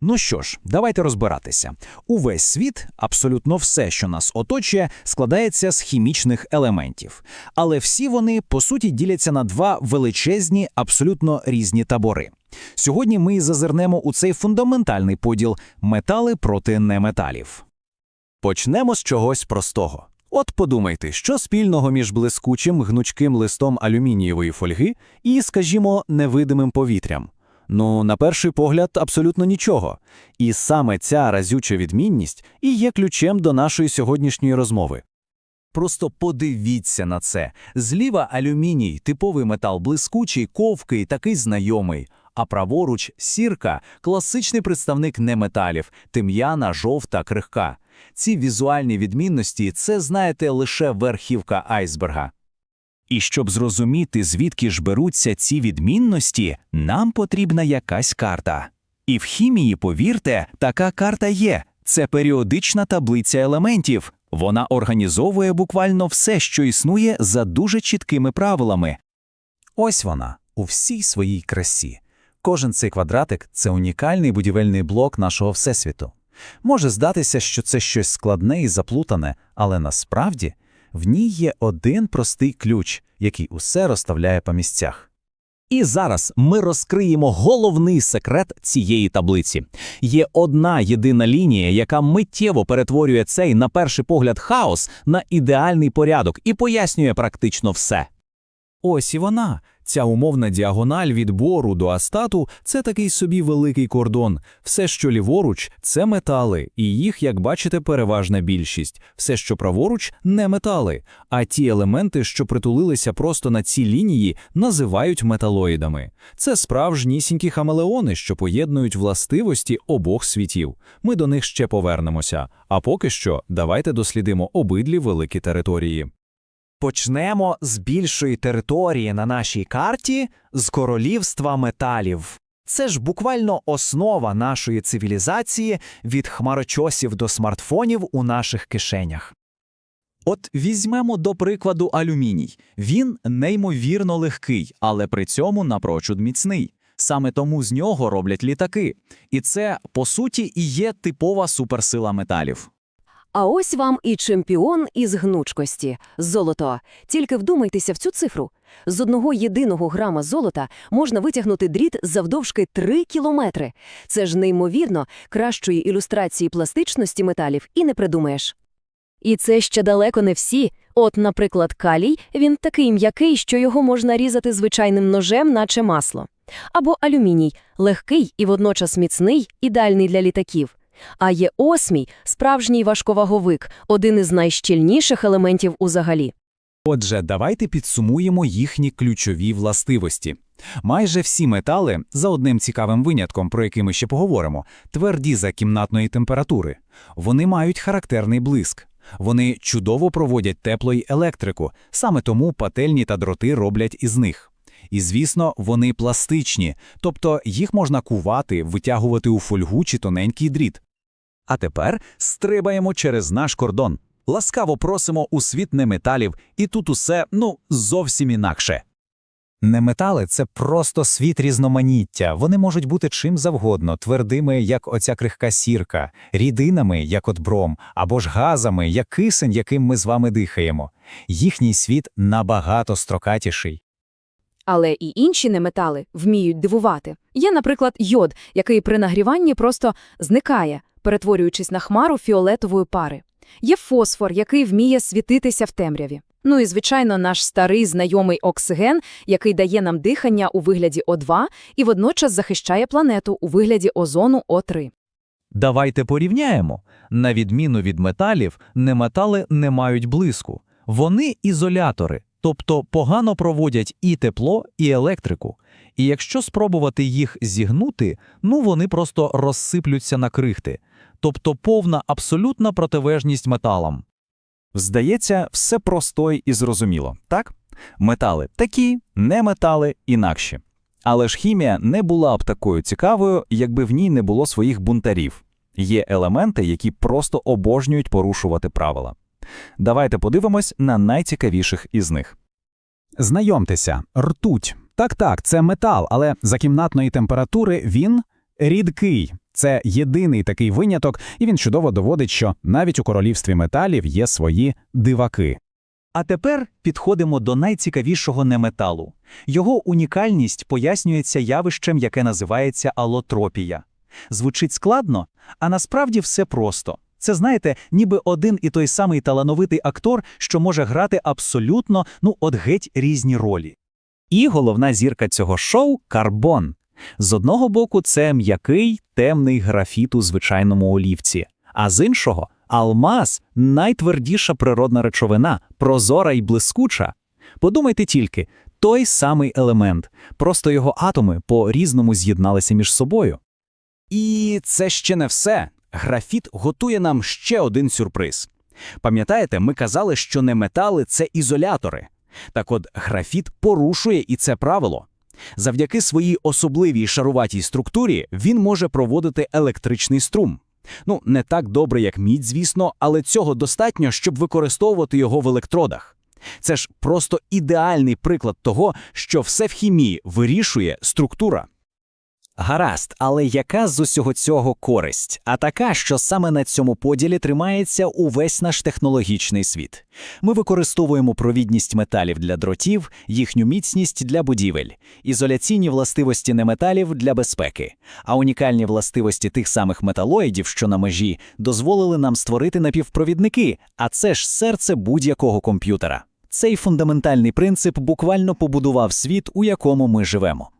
Ну що ж, давайте розбиратися. Увесь світ, абсолютно все, що нас оточує, складається з хімічних елементів. Але всі вони, по суті, діляться на два величезні, абсолютно різні табори. Сьогодні ми зазирнемо у цей фундаментальний поділ метали проти неметалів. Почнемо з чогось простого. От подумайте, що спільного між блискучим гнучким листом алюмінієвої фольги і, скажімо, невидимим повітрям. Ну, на перший погляд, абсолютно нічого. І саме ця разюча відмінність і є ключем до нашої сьогоднішньої розмови. Просто подивіться на це. Зліва алюміній, типовий метал блискучий, ковкий, такий знайомий. А праворуч сірка класичний представник неметалів, тим'яна, жовта, крихка. Ці візуальні відмінності це, знаєте, лише верхівка айсберга. І щоб зрозуміти, звідки ж беруться ці відмінності, нам потрібна якась карта. І в хімії, повірте, така карта є. Це періодична таблиця елементів. Вона організовує буквально все, що існує за дуже чіткими правилами. Ось вона, у всій своїй красі. Кожен цей квадратик це унікальний будівельний блок нашого Всесвіту. Може здатися, що це щось складне і заплутане, але насправді в ній є один простий ключ, який усе розставляє по місцях. І зараз ми розкриємо головний секрет цієї таблиці. Є одна єдина лінія, яка миттєво перетворює цей, на перший погляд, хаос на ідеальний порядок і пояснює практично все. Ось і вона. Ця умовна діагональ від бору до астату це такий собі великий кордон. Все, що ліворуч, це метали, і їх, як бачите, переважна більшість. Все, що праворуч, не метали. А ті елементи, що притулилися просто на ці лінії, називають металоїдами. Це справжнісінькі хамелеони, що поєднують властивості обох світів. Ми до них ще повернемося. А поки що, давайте дослідимо обидві великі території. Почнемо з більшої території на нашій карті з королівства металів. Це ж буквально основа нашої цивілізації від хмарочосів до смартфонів у наших кишенях. От візьмемо до прикладу алюміній. Він неймовірно легкий, але при цьому напрочуд міцний. Саме тому з нього роблять літаки. І це, по суті, і є типова суперсила металів. А ось вам і чемпіон із гнучкості – золото. Тільки вдумайтеся в цю цифру. З одного єдиного грама золота можна витягнути дріт завдовжки 3 кілометри. Це ж неймовірно, кращої ілюстрації пластичності металів і не придумаєш. І це ще далеко не всі. От, наприклад, калій, він такий м'який, що його можна різати звичайним ножем, наче масло. Або алюміній – легкий і водночас міцний, ідеальний для літаків. А є осмій – справжній важковаговик, один із найщільніших елементів узагалі. Отже, давайте підсумуємо їхні ключові властивості. Майже всі метали, за одним цікавим винятком, про який ми ще поговоримо, тверді за кімнатної температури. Вони мають характерний блиск. Вони чудово проводять тепло й електрику, саме тому пательні та дроти роблять із них. І, звісно, вони пластичні, тобто їх можна кувати, витягувати у фольгу чи тоненький дріт. А тепер стрибаємо через наш кордон. Ласкаво просимо у світ неметалів, і тут усе, ну, зовсім інакше. Неметали це просто світ різноманіття. Вони можуть бути чим завгодно, твердими, як оця крихка сірка, рідинами, як от бром, або ж газами, як кисень, яким ми з вами дихаємо. Їхній світ набагато строкатіший. Але і інші неметали вміють дивувати. Є, наприклад, йод, який при нагріванні просто зникає, перетворюючись на хмару фіолетової пари. Є фосфор, який вміє світитися в темряві. Ну і, звичайно, наш старий знайомий оксиген, який дає нам дихання у вигляді О2 і водночас захищає планету у вигляді озону О3. Давайте порівняємо. На відміну від металів, неметали не мають блиску. Вони ізолятори, тобто погано проводять і тепло, і електрику. І якщо спробувати їх зігнути, ну вони просто розсиплються на крихти. Тобто повна абсолютна протилежність металам. Здається, все просто і зрозуміло, так? Метали такі, не метали інакші. Але ж хімія не була б такою цікавою, якби в ній не було своїх бунтарів. Є елементи, які просто обожнюють порушувати правила. Давайте подивимось на найцікавіших із них. Знайомтеся, ртуть. Так, так, це метал, але за кімнатної температури він рідкий. Це єдиний такий виняток, і він чудово доводить, що навіть у королівстві металів є свої диваки. А тепер підходимо до найцікавішого неметалу. Його унікальність пояснюється явищем, яке називається алотропія. Звучить складно, а насправді все просто. Це, знаєте, ніби один і той самий талановитий актор, що може грати абсолютно, ну, от геть різні ролі. І головна зірка цього шоу карбон. З одного боку, це м'який, темний графіт у звичайному олівці, а з іншого алмаз найтвердіша природна речовина, прозора і блискуча. Подумайте тільки, той самий елемент, просто його атоми по-різному з'єдналися між собою. І це ще не все. Графіт готує нам ще один сюрприз. Пам'ятаєте, ми казали, що неметали це ізолятори. Так от, графіт порушує і це правило. Завдяки своїй особливій шаруватій структурі він може проводити електричний струм. Ну, не так добре, як мідь, звісно, але цього достатньо, щоб використовувати його в електродах. Це ж просто ідеальний приклад того, що все в хімії вирішує структура. Гаразд, але яка з усього цього користь? А така, що саме на цьому поділі тримається увесь наш технологічний світ. Ми використовуємо провідність металів для дротів, їхню міцність для будівель, ізоляційні властивості неметалів для безпеки, а унікальні властивості тих самих металоїдів, що на межі, дозволили нам створити напівпровідники, а це ж серце будь-якого комп'ютера. Цей фундаментальний принцип буквально побудував світ, у якому ми живемо.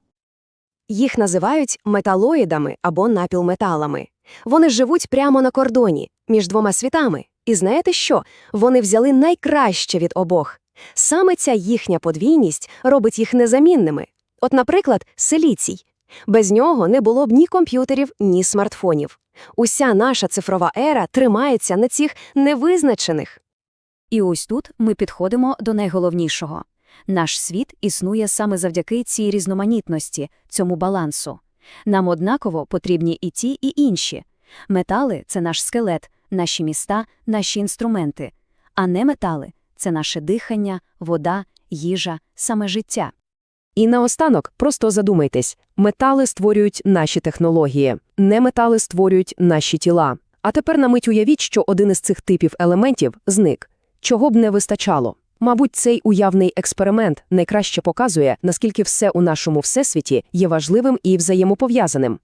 Їх називають металоїдами або напівметалами. Вони живуть прямо на кордоні між двома світами. І знаєте що? Вони взяли найкраще від обох. Саме ця їхня подвійність робить їх незамінними. От, наприклад, силіцій. Без нього не було б ні комп'ютерів, ні смартфонів. Уся наша цифрова ера тримається на цих невизначених. І ось тут ми підходимо до найголовнішого. Наш світ існує саме завдяки цій різноманітності, цьому балансу. Нам однаково потрібні і ті, і інші. Метали це наш скелет, наші міста, наші інструменти. А не метали це наше дихання, вода, їжа, саме життя. І наостанок просто задумайтесь: метали створюють наші технології, неметали створюють наші тіла. А тепер на мить уявіть, що один із цих типів елементів зник. Чого б не вистачало? Мабуть, цей уявний експеримент найкраще показує, наскільки все у нашому всесвіті є важливим і взаємопов'язаним.